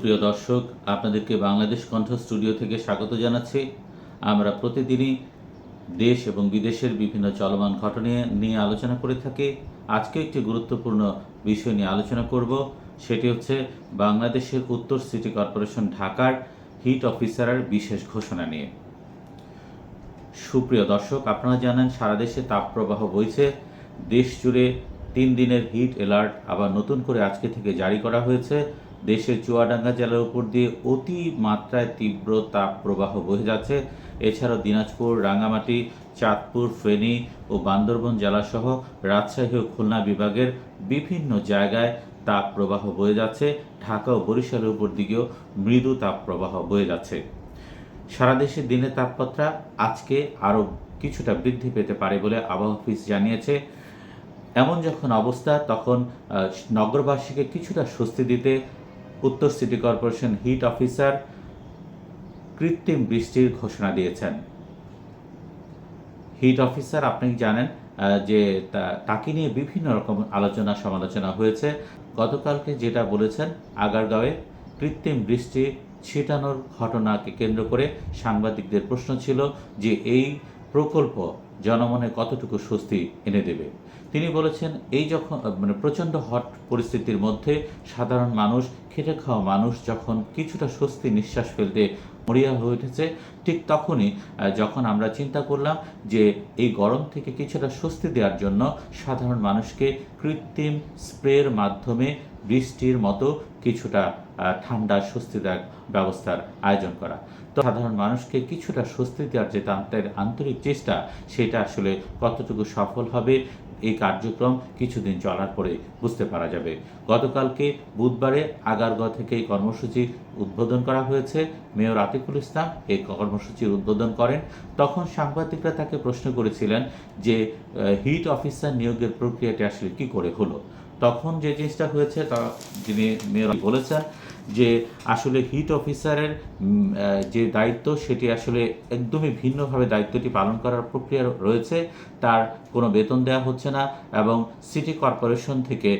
সুপ্রিয় দর্শক, আপনাদেরকে বাংলাদেশ কণ্ঠ স্টুডিও থেকে স্বাগত জানাচ্ছি। আমরা প্রতিদিনই দেশ এবং বিদেশের বিভিন্ন চলমান ঘটনা নিয়ে আলোচনা করে থাকি। আজকে একটি গুরুত্বপূর্ণ বিষয় নিয়ে আলোচনা করব। সেটি হচ্ছে বাংলাদেশের উত্তর সিটি কর্পোরেশন ঢাকার হিট অফিসারের বিশেষ ঘোষণা নিয়ে। সুপ্রিয় দর্শক, আপনারা জানেন সারা দেশে তাপপ্রবাহ বইছে। দেশ জুড়ে তিন দিনের হিট অ্যালার্ট আবার নতুন করে আজকে থেকে জারি করা হয়েছে। দেশের চুয়াডাঙ্গা জেলার উপর দিয়ে অতি মাত্রায় তীব্র তাপ প্রবাহ বয়ে যাচ্ছে। এছাড়াও দিনাজপুর, রাঙ্গামাটি, চাঁদপুর, ফেনী ও বান্দরবন জেলাসহ রাজশাহী ও খুলনা বিভাগের বিভিন্ন জায়গায় তাপ প্রবাহ বয়ে যাচ্ছে। ঢাকা ও বরিশালের উপর দিকেও মৃদু তাপ প্রবাহ বয়ে যাচ্ছে। সারা দেশে দিনের তাপমাত্রা আজকে আরও কিছুটা বৃদ্ধি পেতে পারে বলে আবহাওয়া অফিস জানিয়েছে। এমন যখন অবস্থা, তখন নগরবাসীকে কিছুটা স্বস্তি দিতে উত্তর সিটি কর্পোরেশন হিট অফিসার কৃত্রিম বৃষ্টির ঘোষণা দিয়েছেন। হিট অফিসার, আপনি জানেন যে তাকে নিয়ে বিভিন্ন রকম আলোচনা সমালোচনা হয়েছে। গতকালকে যেটা বলেছেন, আগারগাঁওয়ে কৃত্রিম বৃষ্টি ছিটানোর ঘটনাকে কেন্দ্র করে সাংবাদিকদের প্রশ্ন ছিল যে এই প্রকল্প জনমনে কতটুকু স্বস্তি এনে দেবে? তিনি বলেছেন, এই যখন মানে প্রচণ্ড হট পরিস্থিতির মধ্যে সাধারণ মানুষ, খেটে খাওয়া মানুষ যখন কিছুটা স্বস্তি নিঃশ্বাস ফেলতে মরিয়া হয়ে উঠেছে, ঠিক তখনই যখন আমরা চিন্তা করলাম যে এই গরম থেকে কিছুটা স্বস্তি দেওয়ার জন্য সাধারণ মানুষকে কৃত্রিম স্প্রের মাধ্যমে বৃষ্টির মতো কিছুটা ঠান্ডা স্বস্তিদায়ক ব্যবস্থার আয়োজন করা। তো সাধারণ মানুষকে কিছুটা স্বস্তি দেওয়ার যে তাদের আন্তরিক চেষ্টা, সেটা আসলে কতটুকু সফল হবে এই কার্যক্রম কিছুদিন চলার পরে বুঝতে পারা যাবে। গতকালকে বুধবারে আগারগাঁও থেকে এই কর্মসূচি উদ্বোধন করা হয়েছে। মেয়র আতিকুল ইসলাম এই কর্মসূচির উদ্বোধন করেন। তখন সাংবাদিকরা তাকে প্রশ্ন করেছিলেন যে হিট অফিসার নিয়োগের প্রক্রিয়াটি আসলে কি করে হলো? তখন যে জিনিসটা হয়েছে তা যিনি মেয়র বলেছেন যে আসলে হিট অফিসারের যে দায়িত্ব, সেটি আসলে একদমই ভিন্নভাবে দায়িত্বটি পালন করার প্রক্রিয়া রয়েছে। তার কোনো বেতন দেওয়া হচ্ছে না এবং সিটি কর্পোরেশন থেকে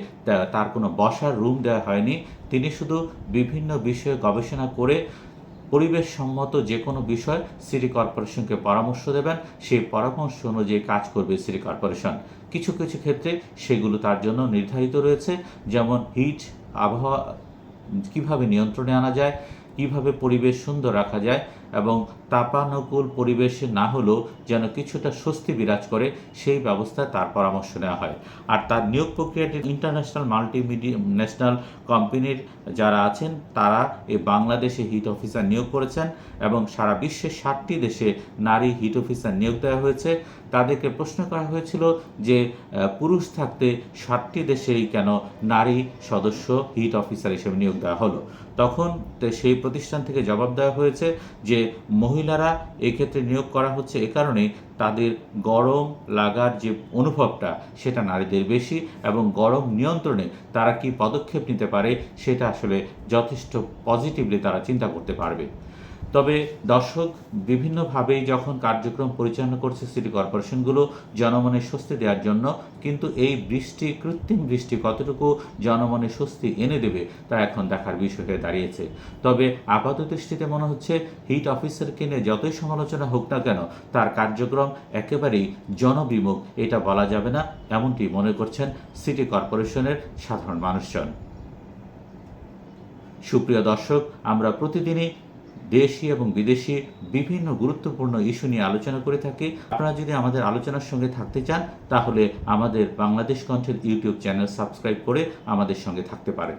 তার কোনো বসার রুম দেওয়া হয়নি। তিনি শুধু বিভিন্ন বিষয়ে গবেষণা করে পরিবেশ সম্মত যে কোনো বিষয় সিটি কর্পোরেশনকে পরামর্শ দেবেন। সেই পরামর্শ অনুযায়ী কাজ করবে সিটি কর্পোরেশন কিছু কিছু ক্ষেত্রে সেগুলো তার জন্য নির্ধারিত রয়েছে। যেমন হিট আবহাওয়া কীভাবে নিয়ন্ত্রণে আনা যায় কীভাবে পরিবেশ সুন্দর রাখা যায় এবং তাপানুকূল পরিবেশে না হলেও যেন কিছুটা স্বস্তি বিরাজ করে, সেই ব্যবস্থা তার পরামর্শ নেওয়া হয়। আর তার নিয়োগ প্রক্রিয়াটি ইন্টারন্যাশনাল মাল্টিমিডিয়া, ন্যাশনাল কোম্পানির যারা আছেন, তারা এই বাংলাদেশে হিট অফিসার নিয়োগ করেছেন এবং সারা বিশ্বের ষাটটি দেশে নারী হিট অফিসার নিয়োগ দেওয়া হয়েছে। তাদেরকে প্রশ্ন করা হয়েছিল যে পুরুষ থাকতে ষাটটি দেশেই কেন নারী সদস্য হিট অফিসার হিসেবে নিয়োগ দেওয়া হলো? তখন সেই প্রতিষ্ঠান থেকে জবাব দেওয়া হয়েছে যে মহিলারা এক্ষেত্রে নিয়োগ করা হচ্ছে এ কারণে তাদের গরম লাগার যে অনুভবটা সেটা নারীদের বেশি এবং গরম নিয়ন্ত্রণে তারা কি পদক্ষেপ নিতে পারে সেটা আসলে যথেষ্ট পজিটিভলি তারা চিন্তা করতে পারবে। তবে দর্শক বিভিন্নভাবেই যখন কার্যক্রম পরিচালনা করছে সিটি কর্পোরেশনগুলো জনমনে স্বস্তি দেওয়ার জন্য, কিন্তু এই বৃষ্টি, কৃত্রিম বৃষ্টি কতটুকু জনমনে স্বস্তি এনে দেবে তা এখন দেখার বিষয় হয়ে দাঁড়িয়েছে। তবে আপাত দৃষ্টিতে মনে হচ্ছে হিট অফিসারকে নিয়ে যতই সমালোচনা হোক না কেন, তার কার্যক্রম একেবারেই জনবিমুখ, এটা বলা যাবে না, এমনটি মনে করছেন সিটি কর্পোরেশনের সাধারণ মানুষজন। সুপ্রিয় দর্শক, আমরা প্রতিদিনই দেশি এবং বিদেশি বিভিন্ন গুরুত্বপূর্ণ ইস্যু নিয়ে আলোচনা করে থাকি। আপনারা যদি আমাদের আলোচনার সঙ্গে থাকতে চান, তাহলে আমাদের বাংলাদেশ কণ্ঠের ইউটিউব চ্যানেল সাবস্ক্রাইব করে আমাদের সঙ্গে থাকতে পারেন।